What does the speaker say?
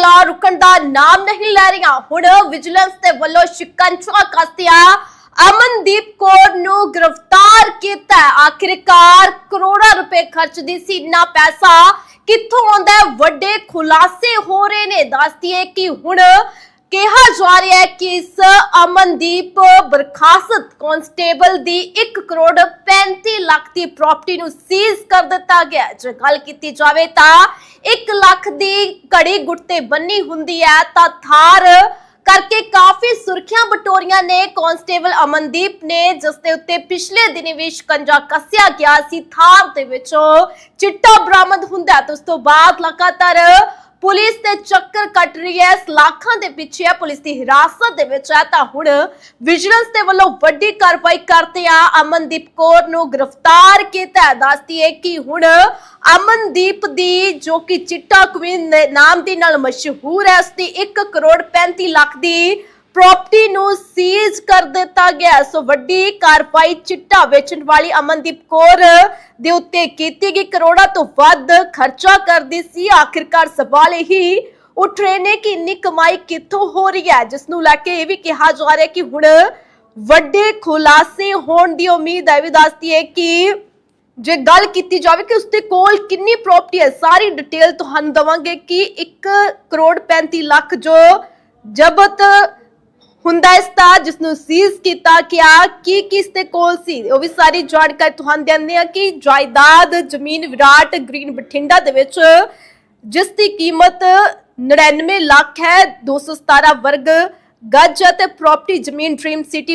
ਮੁਸ਼ਕਲਾਂ ਰੁਕਣ ਦਾ ਨਾਮ ਨਹੀਂ ਲੈ ਰਹੀਆਂ। ਹੁਣ ਵਿਜੀਲੈਂਸ ਦੇ ਵੱਲੋਂ ਸ਼ਿਕੰਜਾ ਕੱਸਿਆ। ਅਮਨਦੀਪ ਕੌਰ ਨੂੰ ਗ੍ਰਿਫਤਾਰ ਕੀਤਾ ਆਖਿਰਕਾਰ ਕਰੋੜਾਂ ਰੁਪਏ ਖਰਚਦੀ ਸੀ, ਇੰਨਾ ਪੈਸਾ ਕਿੱਥੋਂ ਆਉਂਦਾ ਵੱਡੇ ਖੁਲਾਸੇ ਹੋ ਰਹੇ ਨੇ। ਦੱਸਦੀਏ ਕਿ ਹੁਣ ਕਿਹਾ ਜਾ ਰਿਹਾ ਹੈ ਕਿ ਇਸ ਅਮਨਦੀਪ ਬਰਖਾਸਤ ਕਾਂਸਟੇਬਲ ਦੀ 1 ਕਰੋੜ 35 ਲੱਖ ਦੀ ਪ੍ਰਾਪਰਟੀ ਨੂੰ ਸੀਜ਼ ਕਰ ਦਿੱਤਾ ਗਿਆ ਜੇ ਗੱਲ ਕੀਤੀ ਜਾਵੇ ਤਾਂ 1 ਲੱਖ ਦੀ ਘੜੀ ਗੁੱਟੇ ਬੰਨੀ ਹੁੰਦੀ ਹੈ ਤਾਂ ਥਾਰ ਕਰਕੇ ਕਾਫੀ ਸੁਰਖੀਆਂ ਬਟੋਰੀਆਂ ਨੇ ਕਾਂਸਟੇਬਲ ਅਮਨਦੀਪ ਨੇ, ਜਿਸ ਦੇ ਉੱਤੇ ਪਿਛਲੇ ਦਿਨੀ ਵੀ ਸ਼ਿਕੰਜਾ ਕੱਸਿਆ ਗਿਆ ਸੀ। ਥਾਰ ਦੇ ਵਿੱਚੋਂ ਚਿੱਟਾ ਬਰਾਮਦ ਹੁੰਦਾ ਤੇ ਉਸ ਤੋਂ ਬਾਅਦ ਲਗਾਤਾਰ ਪੁਲਿਸ ਤੇ ਚੱਕਰ ਕੱਟ ਰਹੀ ਹੈ, ਇਸ ਦੇ ਪਿੱਛੇ ਹੈ, ਪੁਲਿਸ ਦੀ ਹਿਰਾਸਤ ਦੇ ਵਿੱਚ ਹੈ। ਤਾਂ ਹੁਣ ਵਿਜੀਲੈਂਸ ਦੇ ਵੱਲੋਂ ਵੱਡੀ ਕਾਰਵਾਈ ਕਰਦੇ ਆ ਅਮਨਦੀਪ ਕੌਰ ਨੂੰ ਗ੍ਰਿਫਤਾਰ ਕੀਤਾ ਦੱਸਦੀ ਹੈ ਕਿ ਹੁਣ ਅਮਨਦੀਪ ਦੀ, ਜੋ ਕਿ ਚਿੱਟਾ ਕੁਈਨ ਨਾਮ ਦੇ ਨਾਲ ਮਸ਼ਹੂਰ ਹੈ ਉਸ ਦੀ 1 ਕਰੋੜ 35 ਲੱਖ ਦੀ ਪ੍ਰਾਪਰਟੀ ਨੂੰ ਸੀਜ਼ ਕਰ ਦਿੱਤਾ ਗਿਆ ਸੋ ਵੱਡੀ ਕਾਰਵਾਈ ਚਿੱਟਾ ਵੇਚਣ ਵਾਲੀ ਅਮਨਦੀਪ ਕੌਰ ਦੇ ਉੱਤੇ ਕੀਤੀ ਗਈ। ਕਰੋੜਾਂ ਤੋਂ ਵੱਧ ਖਰਚਾ ਕਰਦੀ ਸੀ। ਆਖਿਰਕਾਰ ਸਵਾਲ ਇਹੀ ਉੱਠ ਰਹੇ ਨੇ ਕਿ ਇੰਨੀ ਕਮਾਈ ਕਿੱਥੋਂ ਹੋ ਰਹੀ ਹੈ? ਜਿਸ ਨੂੰ ਲੈ ਕੇ ਇਹ ਵੀ ਕਿਹਾ ਜਾ ਰਿਹਾ ਕਿ ਹੁਣ ਵੱਡੇ ਖੁਲਾਸੇ ਹੋਣ ਦੀ ਉਮੀਦ ਹੈ। ਵੀ ਦੱਸਦੀ ਹੈ ਕਿ ਜੇ ਗੱਲ ਕੀਤੀ ਜਾਵੇ ਕਿ ਉਸਦੇ ਕੋਲ ਕਿੰਨੀ ਪ੍ਰਾਪਰਟੀ ਹੈ, ਸਾਰੀ ਡਿਟੇਲ ਤੁਹਾਨੂੰ ਦਵਾਂਗੇ ਕਿ 1 ਕਰੋੜ 35 ਲੱਖ ਜੋ ਜ਼ਬਤ ਜਿਸ ਨੂੰ ਸੀਜ਼ ਕੀਤਾ ਗਿਆ ਕੀ ਕਿਸ ਦੇ ਕੋਲ ਸੀ? ਉਹ ਵੀ ਸਾਰੀ ਜਾਣਕਾਰੀ ਤੁਹਾਨੂੰ ਦਿੰਦੇ ਆ ਕਿ ਜਾਇਦਾਦ ਜ਼ਮੀਨ ਵਿਰਾਟ ਗ੍ਰੀਨ ਬਠਿੰਡਾ ਦੇ ਵਿੱਚ, ਜਿਸ ਦੀ ਕੀਮਤ 99 ਲੱਖ ਹੈ 217 ਵਰਗ ਗੱਜ ਅਤੇ ਪ੍ਰਾਪਰਟੀ ਜ਼ਮੀਨ ਡ੍ਰੀਮ ਸਿਟੀ